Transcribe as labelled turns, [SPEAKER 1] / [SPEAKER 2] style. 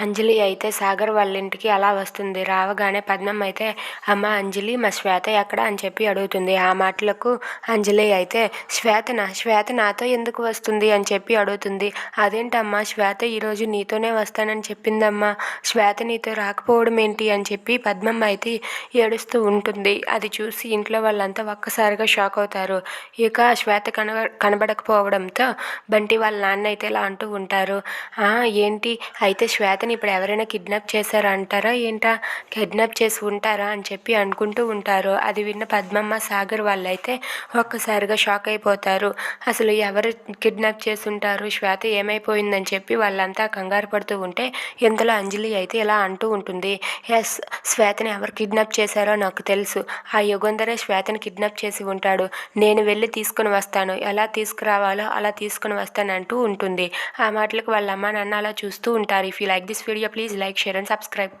[SPEAKER 1] అంజలి అయితే సాగర్ వాళ్ళ ఇంటికి అలా వస్తుంది. రావగానే పద్మం అయితే అమ్మ అంజలి మా శ్వేత ఎక్కడ? అని చెప్పి అడుగుతుంది. ఆ మాటలకు అంజలి అయితే శ్వేతన? శ్వేత నాతో ఎందుకు వస్తుంది? అని చెప్పి అడుగుతుంది. అదేంటమ్మా? శ్వేత ఈరోజు నీతోనే వస్తానని చెప్పిందమ్మా. శ్వేత నీతో రాకపోవడం ఏంటి? అని చెప్పి పద్మమ్మ అయితే ఏడుస్తూ ఉంటుంది. అది చూసి ఇంట్లో వాళ్ళంతా ఒక్కసారిగా షాక్ అవుతారు. ఇక శ్వేత కన కనబడకపోవడంతో బంటి వాళ్ళ నాన్న అయితే ఇలా అంటూ ఉంటారు. ఏంటి? అయితే శ్వేత శ్వేతని ఇప్పుడు ఎవరైనా కిడ్నాప్ చేశారా అంటారా? ఏంటా? కిడ్నాప్ చేసి ఉంటారా అని చెప్పి అనుకుంటూ ఉంటారు. అది విన్న పద్మమ్మ సాగర్ వాళ్ళైతే ఒక్కసారిగా షాక్ అయిపోతారు. అసలు ఎవరు కిడ్నాప్ చేసి ఉంటారు? శ్వేత ఏమైపోయిందని చెప్పి వాళ్ళంతా కంగారు పడుతూ ఉంటే ఇంతలో అంజలి అయితే ఇలా అంటూ ఉంటుంది. ఎస్ శ్వేతని ఎవరు కిడ్నాప్ చేశారో నాకు తెలుసు. ఆ యుగంధరే శ్వేతని కిడ్నాప్ చేసి ఉంటాడు. నేను వెళ్ళి తీసుకుని వస్తాను. ఎలా తీసుకురావాలో అలా తీసుకుని వస్తాను అంటూ ఉంటుంది. ఆ మాటలకు వాళ్ళ అమ్మ నాన్న అలా చూస్తూ ఉంటారు. If you like this this video please like share and subscribe.